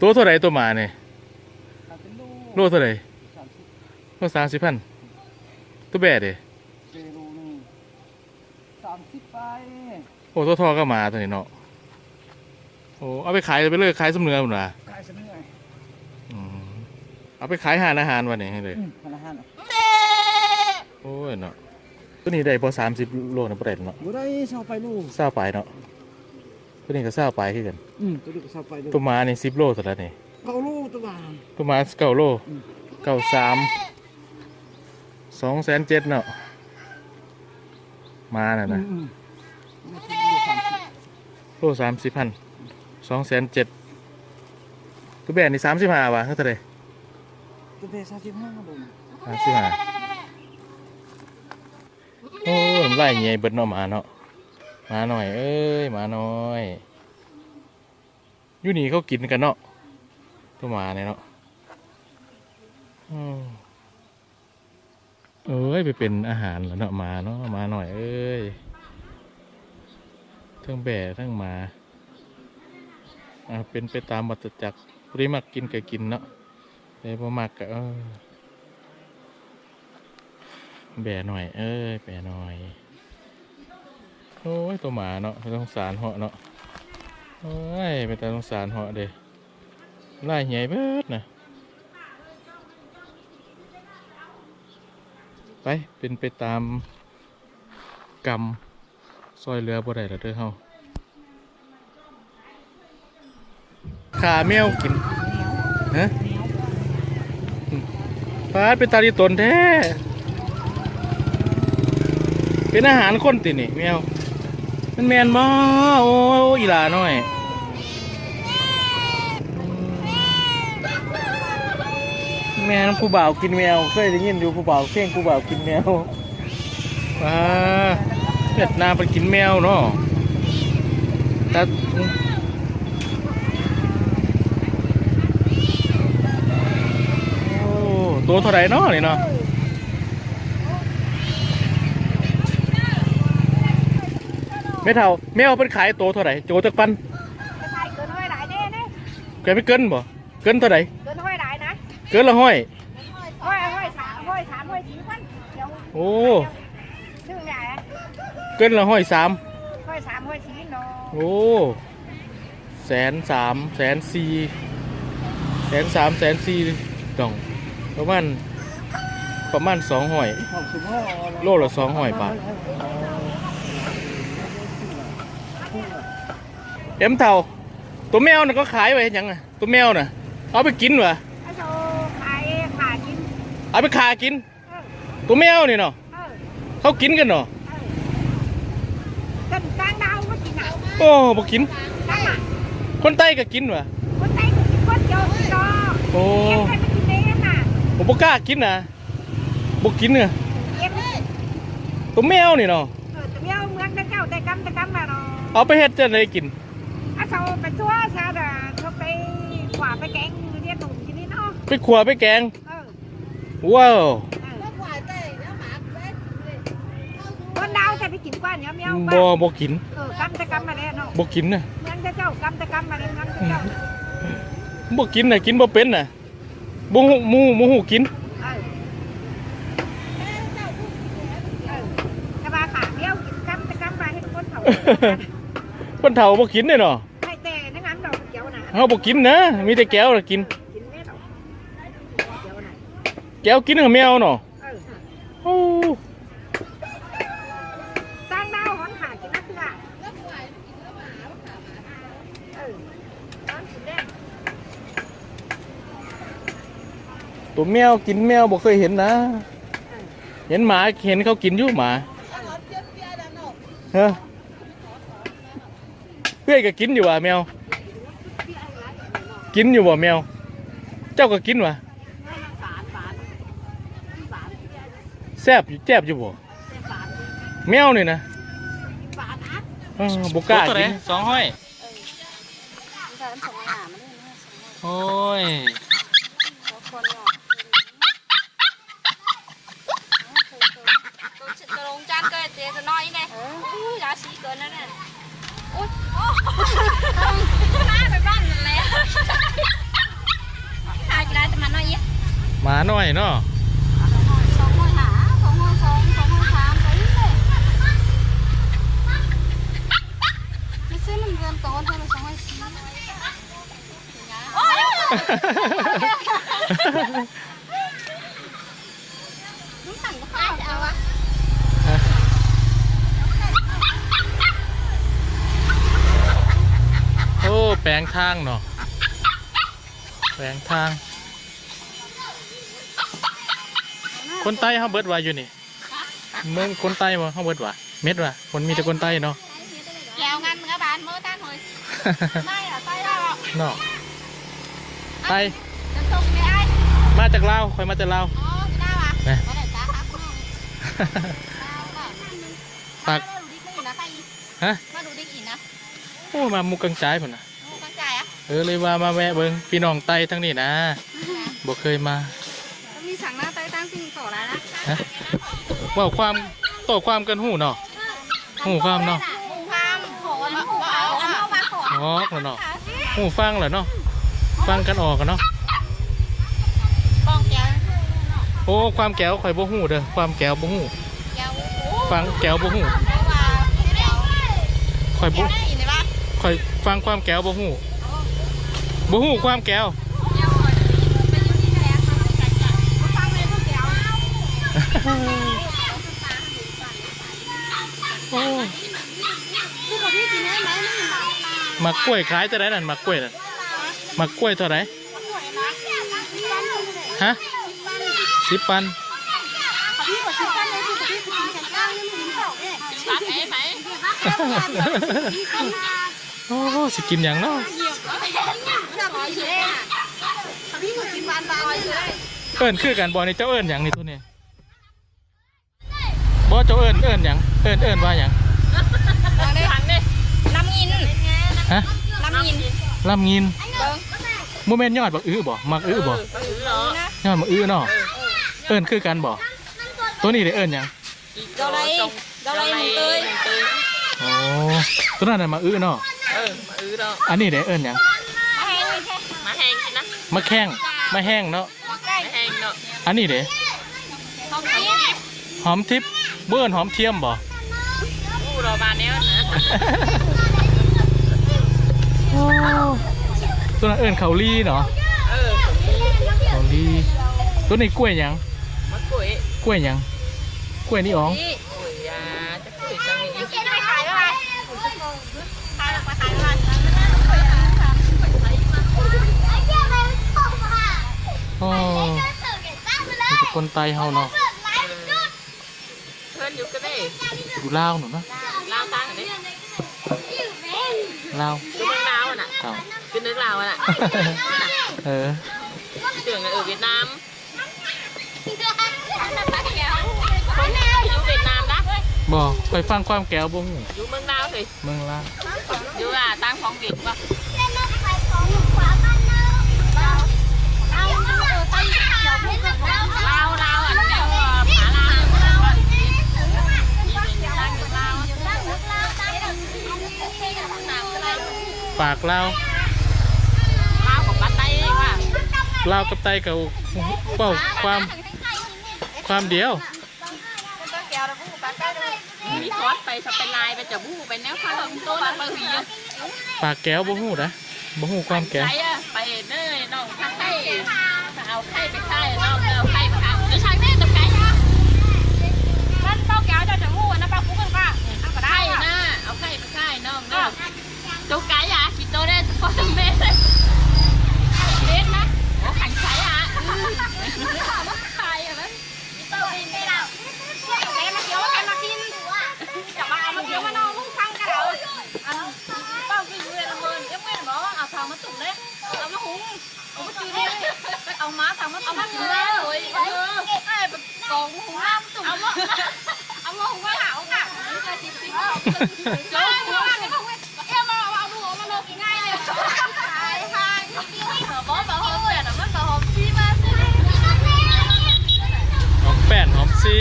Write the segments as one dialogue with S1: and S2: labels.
S1: ตัวเท่าไหร่ตัวหมาเนี่ย
S2: ขายเป็นโล
S1: โลเท่าไหร่
S2: สามสิบ
S1: โลสามสิบพันตัวแบ่เด้
S2: เจโลนี่สามสิบไป
S1: โอ้ตัวทอก็หมาตัวนี้เนาะโอ้เอาไปขายไปเลยขายสมเนื้อหมดละ
S2: ขายเสมอ
S1: อืมเอาไปขายหานอาหารวันนี้ให้เลย
S2: อืมพันละห้าน่ะ
S1: โอ้ยเนาะตัวนี้ได้พอสามสิบโลนะประเด็นเนาะ
S2: บ่ได้เช่าไปลูก
S1: เศร้าไปเนาะ ตัวนี้ก็เศร้าไปคือกัน
S2: อืมตัวนี้ก็เช่าไปลูก
S1: ตัวหมานี่สิบโลตัวละนี่
S2: เกาลูกตัวบาง
S1: ตัวหมาเก้าโล
S2: อืม
S1: เก้าสามสองแสนเจ็ดเนาะหมาน่ะ
S2: อื
S1: นะ
S2: มอืมไม่ถึงลูกสามสิบ
S1: โลสามสิบพันสองแสนเจ็ดตัวแบนนี่สามสิบห้าวะเท่าไหร่
S2: ตัวเด็กสามสิบห้าโลนะ
S1: สามสิบห้าโอ้ยมันไล่เงี้ยเบิดเนาะหมาเนาะห มาหน่อย เอ้ยมาหน้อยอยู่นี่เขากินกันเนาะตัวหมาเนี่ยเนาะเอ้ยไปเป็นอาหารแล้วเนาะมาเนาะมาหน่อย เอ้ยทั้งแบ่ทั้งหมาอ่าเป็นไปตามวัฏจักรปริมักกินก็กินเนาะแต่บ่มักก็แบ่หน่อย เอ้ยแบ่หน่อย โอ้ยตัวหมาเนาะสงสารเหาะเนาะโอ้ยเป็นตาสงสารเหาะเด้ไล่ใหญ่เบิดนะไปเป็นไปตามกรรมซอยเรือบ่ได้ล้วเด้อเฮาขาแมวกินฮะปลาเป็นตาดีตนแท้เป็นอาหารคนตินี่แมว มันแมนบ่โอ้อีหลาน้อยแมวผู้บ่าวกินแมวเคยได้ยินอยู่ผู้บ่าวเพ่งผู้บ่าวกินแมวว้าเวียดนามไปกินแมวเนาะแต่โอ้ตัวเท่าไหรเนาะนี่เนาะ ไม่เท่าแมวเป็นขายโตวเท่าไหร่โจจักปัน
S3: cái này cơn hơi đại đê đấy
S1: เกินไม่เกินบ่เกินเท่าไหร่
S3: cơn hơi đại nè
S1: เกินละห้อย
S3: hơi hơi thả hơi thả hơi chín phân kiểu
S1: โอ้
S3: chứ nhà
S1: เกินละห้อยสาม
S3: hơi thả hơi chín nó
S1: โอ้แสนสามแสนสี่แสนสามแสนสี่ดองประมาณประมาณสองห้อย
S2: หกสิบห้า
S1: โลละสองร้อยบาท เอ็มเท่า ตัวแมวน่ะก็ขายไว้เฮ็ดหยังอะตัวแมวน่ะ เอาไปกินวะ
S3: cái đồ khai khả chín
S1: เอาไปขากิน
S3: ừ
S1: ตัวแมวนี่เนาะ
S3: ừ
S1: เขากินกันเนาะ
S3: ừ cần đang đau có chị nào
S1: โอ้บ่กิน
S3: đang à
S1: คนใต้ก็กินวะ
S3: con tay của chị quất cho cho
S1: โอ้
S3: em phải chị đế mà
S1: ผมบ่กล้ากินนะบ่กินเนี่ย
S3: em
S1: ตัวแมวนี่เนาะ
S3: ừ tụi nhau mướn cái cao tay cắm tay cắm mà nó
S1: เอาไปเฮ็ดจะได้กิน ไปขัวไปแกง
S3: ừ
S1: ว้าว
S3: con đau thì phải chỉnh qua nhóm nhau
S1: บ่บ่กิน
S3: ừ cắm tay cắm mà đây nó
S1: บ่กินน่ะ
S3: ngăn cho cháu cắm tay cắm mà đây ngăn cho cháu
S1: บ่กินน่ะกินบ่เป็นน่ะบ่ฮู้หมู่บ่ฮู้กิน
S3: ừ ừ cái ba khả béo cắm tay cắm mà hết con thầu
S1: คนเฒ่าบ่กินเด้เนาะ
S3: hai tè nó ngắn đầu cháu nè
S1: เฮาบ่กินนะ มีแต่แก้วน่ะกิน
S3: chín mét đầu cháu này
S1: แก้วกินกับแมวเนาะ
S3: ừ
S1: โอ้
S3: sang đau hón khả chỉ nát gà ừ đó chỉ đen
S1: ตัวแมวกินแมวบ่เคยเห็นนะ เห็นหมาเห็นเขากินอยู่หมาเฮ้อเพื่อนก็กินอยู่ว่ะแมว กินอยู่บ่แมว เจ้าก็กินว่ะ แซ่บอยู่แจ๊บอยู่บ่
S3: phản
S1: แมวนี่นะ
S3: phản ác
S1: เออบ่กล้ากินสองห้อย
S3: Giờ em sống ở mà lên ha, sống
S1: โอ้ย
S3: có con nhỏ.
S4: tôi chị tôi lồng chăn cơ thì tôi nói này ui giá xí cơ nữa nè ui ô ba phải bắn rồi
S1: หน่อยเนาะ
S4: สองห้อยหาสองห้อยสองสองห้อยสามไปเลยไม่ซื้อมันเริ่มต้นเท่าไหร่สองห้อยสี่โอ้ยน้ำสั่งก็ข้าวเอาวะ
S1: โอ้แปล งทางเนาะแปลงทาง คนใต้เขาเบิดว่าอยู่นี่ เมืองคนใต้บ่เขาเบิดว่าเม็ดว่าคนมีแต่คนใต้เนาะ
S4: แก้วงันกระบาลมือต้านหอยไม่อะไปแล้ว
S1: เนาะไทย
S4: จะส่งไม่ไอ้
S1: มาจากลาวคอยมาจากลาว
S4: อ๋อจะได้ปะ
S1: นะ
S4: มาไหนจ้าครับน้องมาดูดิกินนะใคร
S1: ฮะ
S4: มาดูดิกินนะ
S1: โอ้มามุกกังจายพุ่นน่ะ
S4: โอ้ตั้งใจอะ
S1: เออเลยว่ามาแวะเบิ่งพี่น้องไต้ทั้งนี้นะบ่เคยมา
S4: มีสั่งหน้าไต้ตั้งสิ่งต่อแล้วนะ
S1: ฮะเว่าความโต้ความกันหูเนาะหูความเนาะ
S4: หมูความโหนหมูเอาเอามาขอ
S1: อ๋อแล้วเนาะหูฟังเหรอเนาะฟังกันออกกันเนาะ
S4: กองแก้ว
S1: โอ้ความแก้วข่อยบ่หูเด้อความแก้วบ่หู
S4: แก้ว
S1: ฟังแก้วบ่หู
S4: ว่าแก้ว
S1: ข่อยบ่
S4: ได้ยินไหมปะ
S1: ข่อยฟังความแก้วบ่หู บ่หูความแก้ว
S4: แก้วเป็นยูนิแลนด์ฟังเลยพวกแก้ว
S1: โอ้
S4: คือของพี่กินได้ไหมไม่มี
S1: หมักกล้วยขายจะได้นั่นหมักกล้วยนั่นหมักกล้วยเท่าไหร่ฮะสิบปัน
S4: มาเนี่ยปักไหม
S1: โอ้สิกินอย่างเนาะ
S4: อยเลยพี่กดชิ้นบานบานเลย
S1: เอิ้นคือกันบ่นี่เจ้าเอิ้นหยังนี่ตัวนี้บ่เจ้าเอิ้นเอิ้นหยังเอิ้นเอิ้นว่าหยัง
S4: ลำงิน
S1: ฮะ
S4: ลำงิน
S1: ลำงิน
S4: เบิ้ง
S1: บ่แม่นยอดบักอื้อบ่มักอื้อบ่ยอดบักอื้อเนาะเอิ้นคือกันบ่ตัวนี้ได้เอิ้นหยัง
S4: เกาไรเกาไรมึงเตย
S1: โอ้ตัวนั้นน่ะมักอื้อเนาะ
S5: เออมาอื้อเนาะ
S1: อันนี้ได้เอิ้นหยัง
S4: มาแห้งนี่ แค่
S5: มาแห้งสินะ
S1: มะแข้งมะแห้งเนาะ
S4: มาใกล้
S5: มาแห้งเนาะ
S1: อันนี้เด้
S4: เขาเนี้ย
S1: หอมทิพย์เบิ่นหอมเทียมบ่
S5: อู้รอบานเนี้ยนะ
S1: ตัวนั้นเอิ้นเขาลีเนาะ
S5: เออ
S1: เขาลีตัวนี้กล้วยหยัง
S5: มะกล้วย
S1: กล้วยหยังกล้วยนี่อ๋อง
S5: นี่โอ้ยยาจะกล้วยจังนี้
S4: กินไม่ขายอะไรขายแล้วมาขายอะไร
S1: โอ้มี แต่คนไตเฮาเนาะ
S5: เพื่อนอยู่กันได้
S1: อยู่ลาวหนูเนาะ
S5: ลาวตั้งนี่
S1: ลาว
S5: คือเมืองลาวอะน่ะ
S1: เอ้า
S5: คือนึกลาวอะน่ะ
S1: เออ
S5: เตือนกันเออเวียดนาม
S4: คนแนว
S5: อยู่เวียดนามนะ
S1: บ่ไปฟังความแก้วบ่ฮู้
S5: อยู่เมืองลาวสิ
S1: เมืองลาว
S5: อยู่อะตั้งของเวียดว่ะลาวลาวอะแนวผาลาว
S1: ปากลาว
S5: ลาวของบ้านไต้เองว่ะ
S1: ลาวกับไตกับเป้าความความเดียว
S5: มีคอสไปสเปนไลน์ไปจับบู้ไปแนวข้าวต้นไปหุย
S1: ปากแก้วบ่ฮู้นะบ่ฮู้ความแก้ว
S5: ไปอะไปเน้ยน้องข้าไข่ เอาไข่ไปไข่น้องเอาไข่ไปขายจะใช้แม่ตะไคร้นะ
S4: นั่นเป้าแก้วจะจะมู่นะเป้าคุ้กันป่ะเอาก็ได้
S5: ไข่นะเอาไข่ไปไข่น้องเนาะตกไก่อะคิดโตได้ก็ทำเมเลย
S4: เล็กนะ
S5: โอ้ขันไข่อะ
S4: ขายอะมั้ยเป้าบินได้แล้วแกมาเกี่ยวแกมากินจะมาเอามาเกี่ยวมานอนลุงฟังกันเหรออันเป้าคือเวลาเมินเอ๊ะเว้นบอก เอาทางมาตุ่มเลยเอามาหุงเอามาจืดเลยเอามาทางมาตุ่มเอามาจืดเลยเอ้ยเอ้ยแบบกองหุงน้ำตุ่มเอามาเอามาหุงมาหาเอาค่ะนี่ก็สิบสิบโจ้หัวนี่ก็เว้ยเอ๊ะมาเอาดูเอามาโลกินง่ายเลยใช่ใช่บอสบอกเขาเปลี่ยนอะมันบอกเขาซีมาซี
S1: หอมแป้นหอมซี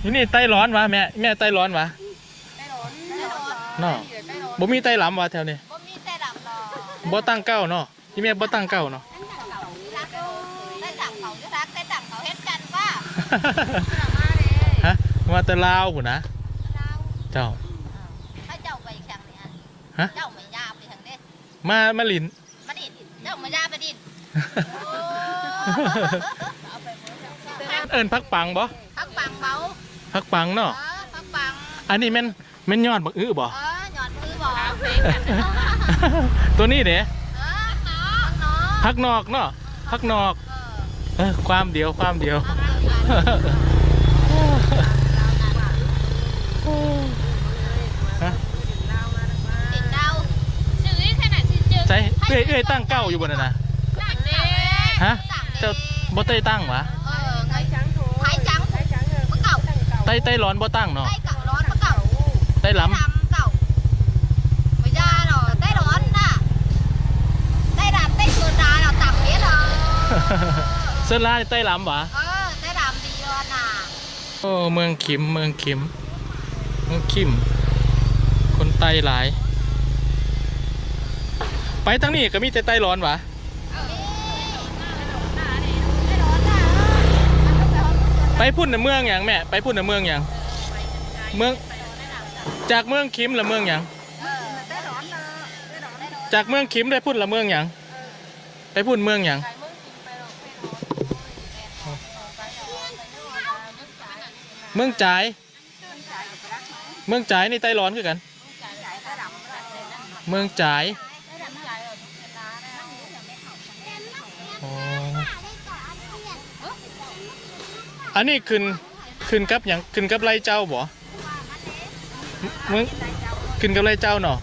S1: อยู่นี่ไต้ร้อนวะแม่แม่ไต้ร้อนวะเนาะบ่มีไต้หลำวะแถวนี้
S4: บ่มีแต่ดำดอก
S1: บ่ตั้งเก้าเนาะที่แม่บ่ตั้งเก้าเนาะ
S4: ได้ดำเขาจะรักได้ดำเขาเฮ็ดกันว่า
S1: ฮะมาแต่ลาวพุ่นนะ
S4: เรา
S1: เจ้า
S4: ถ้าเจ้าไปแข่งนี่อัน
S1: ฮะ
S4: เจ้าไม่ยาไปทางนี้
S1: มามาลิน
S4: มาดิเจ้าไม่ยาไปดิโอ้
S1: เอิ้นพักปังบ่
S4: พักปังเบา
S1: พักปังเนาะ
S4: เออพักปัง
S1: อันนี้แม่นแม่นยอดบักอื้อบ่
S4: เออหย่อนมือบอก
S1: ตัวนี้เด้
S4: เออน้องน้อง
S1: พักนอกเนาะพักนอก
S4: เออ
S1: เออความเดียวความเดียวฮะ
S4: ติดดาว
S5: ชื่อขนาดชื่อเจอ
S1: ใช่เอ้ยเอ้ยตั้งเก้าอยู่บนนั้นนะ
S4: ต่างเด้
S1: ฮะ
S4: ต่างเด้
S1: เจ้าบ่ไต้ตั้งวะ
S4: เออไงไผ่จังเมื่อเก่า
S1: ไต้ไต้ร้อนบ่ตั้งเนาะ
S4: ไต้เก่าร้อนเมื่อเก่า
S1: ไต้หล้
S4: ทำเก่า ไม่ยาหรอกไต้ร้อนน่ะไต้ดำไต้คืนดาเราต่ำเนี้ยเหรอำ
S1: เส้นลายไต้หล้ำวะ
S4: เออไต้ดำดีร้อนน่ะ
S1: โอ้เมืองขิมเมืองขิม เมืองขิม คนไต้หลาย ไปทางนี้ก็มีแต่ไต้ร้อนวะ ไปพุ่นในเมืองอย่างแม่ ไปพุ่นในเมืองอย่างเมือง จากเมืองคิมละเมืองอย่างจากเมืองคิมได้พุ่นละเมืองอย่างไปพุ่นเมืองอย่างเมืองจ่ายเมืองจ่ายนี่ไต้ร้อนคือกัน เมืองจ่ายอ๋อ อันนี้ขึ้นขึ้นกับอย่างขึ้นกับไรเจ้าบ่เมืองขึ้นกับไรเจ้าเนาะ